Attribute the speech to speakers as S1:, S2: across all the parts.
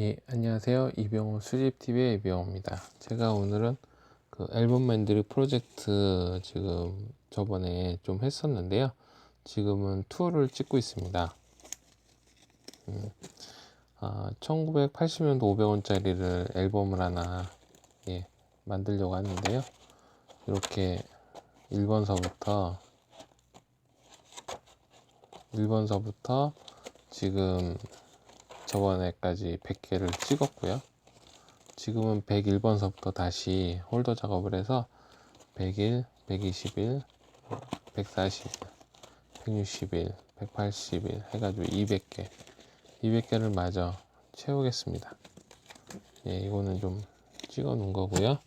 S1: 예, 안녕하세요. 이병호 수집TV의 이병호입니다. 제가 오늘은 그 앨범 만들기 프로젝트 지금 저번에 좀 했었는데요. 지금은 투어를 찍고 있습니다. 음, 아, 1980년도 500원짜리를 앨범을 하나 예, 만들려고 하는데요. 이렇게 1번서부터 1번서부터 지금 저번에까지 100개를 찍었고요. 지금은 101번서부터 다시 홀더 작업을 해서 101, 121, 140, 161, 181 해가지고 200개, 200개를 마저 채우겠습니다. 예, 이거는 좀 찍어 놓은 거고요.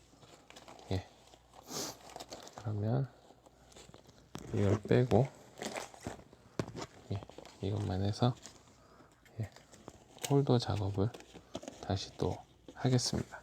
S1: 예. 그러면 이걸 빼고 예, 이것만 해서 홀더 작업을 다시 또 하겠습니다.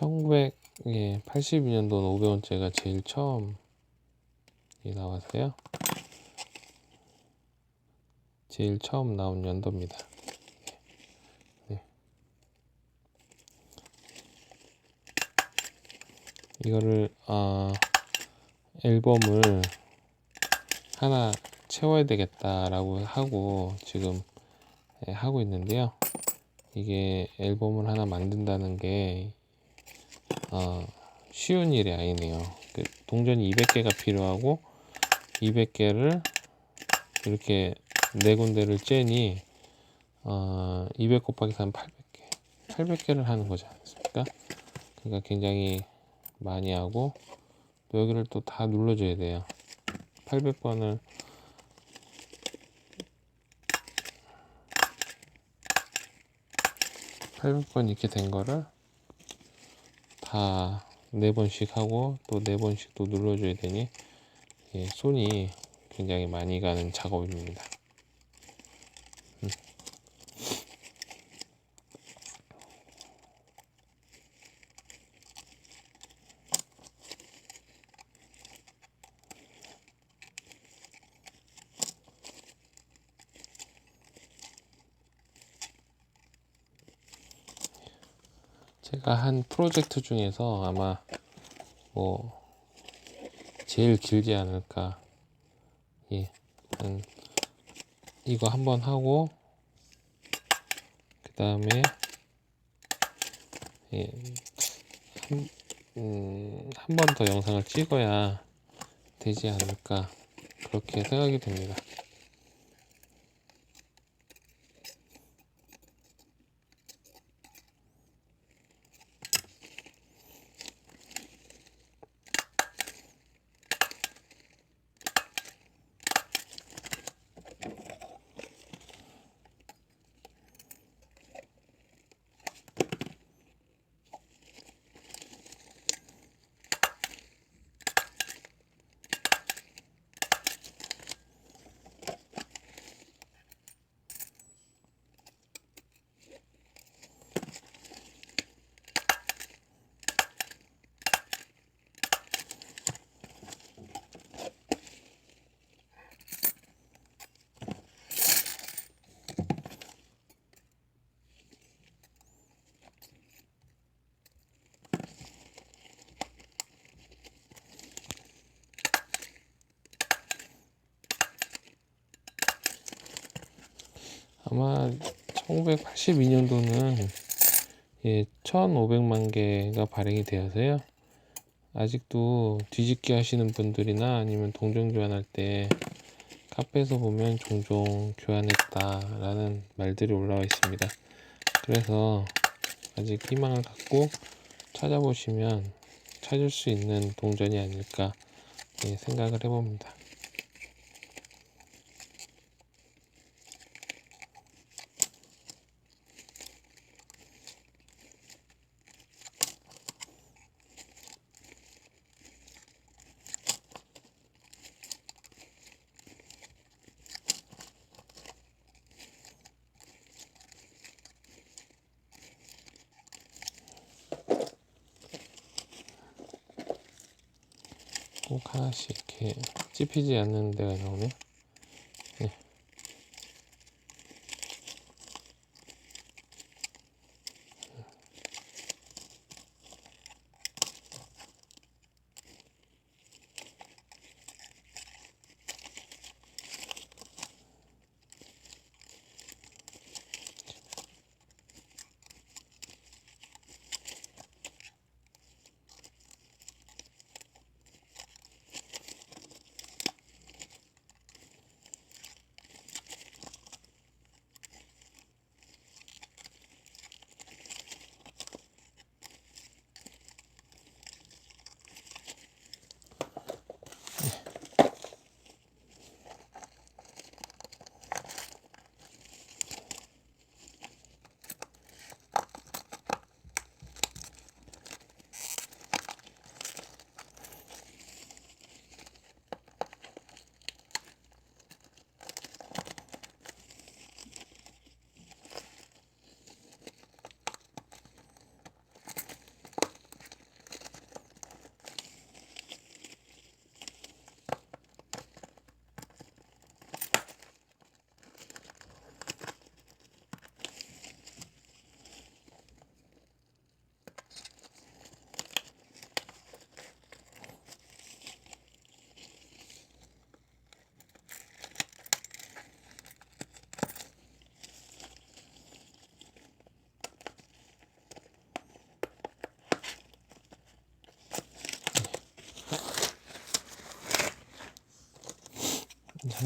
S1: 1982년도는 500원짜리가 제일 처음 이 나왔어요. 제일 처음 나온 연도입니다. 네. 이거를 아 앨범을 하나 채워야 되겠다라고 하고 지금 예, 하고 있는데요. 이게 앨범을 하나 만든다는 게 어, 쉬운 일이 아니네요. 그 동전이 200개가 필요하고 200개를 이렇게 네 군데를 째니 어, 200 곱하기 3 800개 800개를 하는 거지 않습니까? 그러니까 굉장히 많이 하고 또 여기를 또 다 눌러줘야 돼요. 800번을 800번 이렇게 된 거를 다 네 번씩 하고 또 네 번씩 또 눌러줘야 되니 예, 손이 굉장히 많이 가는 작업입니다. 제가 한 프로젝트 중에서 아마 뭐 제일 길지 않을까 예, 한 이거 한번 하고 그 다음에 예, 한, 음, 한 번 더 영상을 찍어야 되지 않을까 그렇게 생각이 됩니다. 아마 1982년도는 예, 1500만 개가 발행이 되어서요. 아직도 뒤집기 하시는 분들이나 아니면 동전 교환할 때 카페에서 보면 종종 교환했다라는 말들이 올라와 있습니다. 그래서 아직 희망을 갖고 찾아보시면 찾을 수 있는 동전이 아닐까 예, 생각을 해봅니다. 꼭 하나씩 이렇게 찝히지 않는 데가 나오네. 네.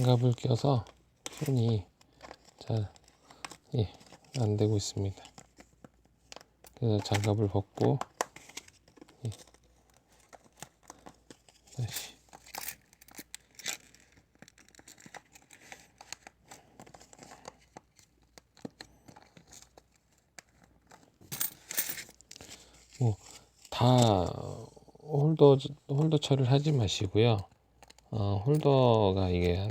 S1: 장갑을 껴서 손이 잘, 예, 안 되고 있습니다. 그래서 장갑을 벗고, 예, 다시. 뭐, 다 홀더, 홀더 처리를 하지 마시고요. 어, 홀더가 이게 한,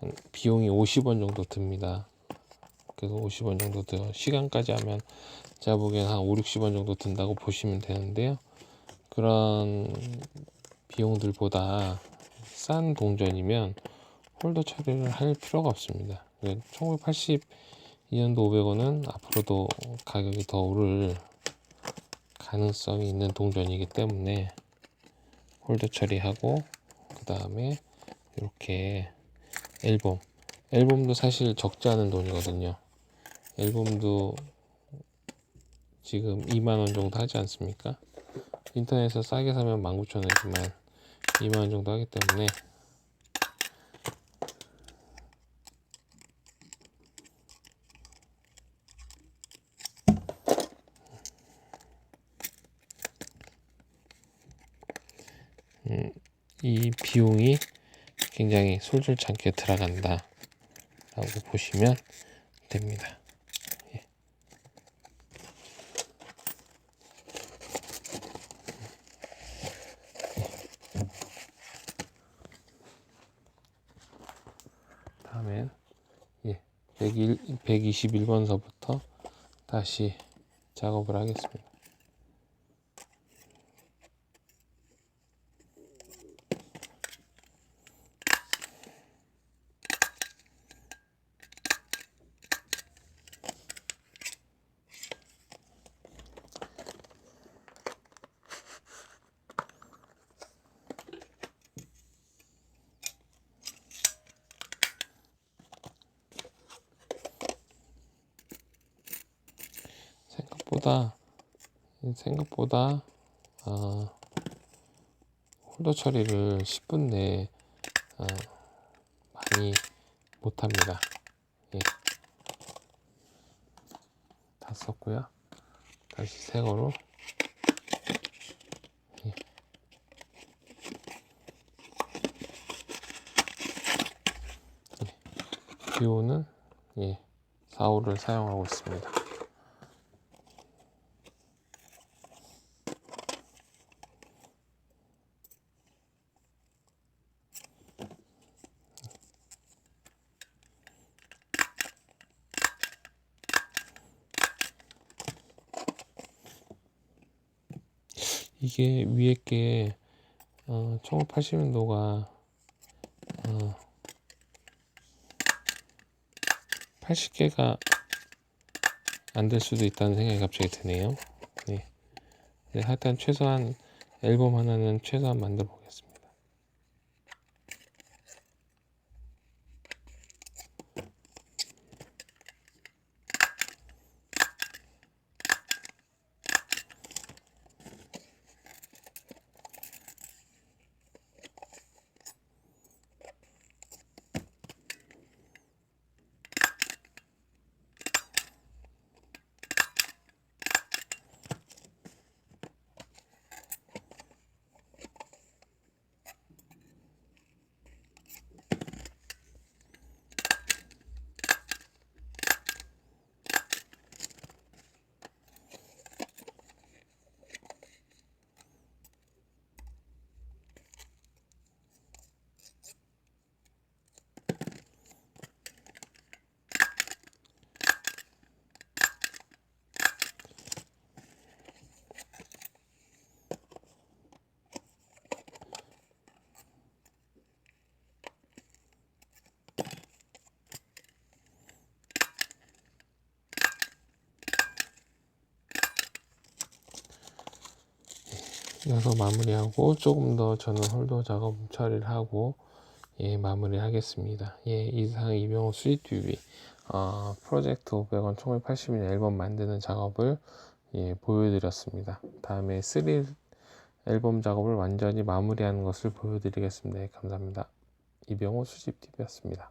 S1: 한 비용이 50원 정도 듭니다. 그래서 50원 정도 들어 시간까지 하면 제가 보기엔 한 5, 60원 정도 든다고 보시면 되는데요. 그런 비용들보다 싼 동전이면 홀더 처리를 할 필요가 없습니다. 1982년도 500원은 앞으로도 가격이 더 오를 가능성이 있는 동전이기 때문에 홀더 처리하고 그 다음에 이렇게 앨범. 앨범도 사실 적지 않은 돈이거든요. 앨범도 지금 2만원 정도 하지 않습니까? 인터넷에서 싸게 사면 19,000원이지만 2만원 정도 하기 때문에 이 비용이 굉장히 솔솔찮게 들어간다 라고 보시면 됩니다. 예. 다음엔 예, 101, 121번서부터 다시 작업을 하겠습니다. 생각보다 생각보다 아, 홀더 처리를 10분 내에 아, 많이 못합니다. 예. 다 썼고요. 다시 새 거로 예. 예. 비오는 예, 4호를 사용하고 있습니다. 이게 위에 게 어, 1980년도가 어, 80개가 안 될 수도 있다는 생각이 갑자기 드네요. 네. 네, 하여튼 최소한 앨범 하나는 최소한 만들어 이어서 마무리하고 조금 더 저는 홀더 작업 처리를 하고 예 마무리 하겠습니다. 예 이상 이병호 TV 어, 프로젝트 500원 1980인 앨범 만드는 작업을 예 보여드렸습니다. 다음에 3 앨범 작업을 완전히 마무리하는 것을 보여드리겠습니다. 예, 감사합니다. 이병호 수집 TV였습니다.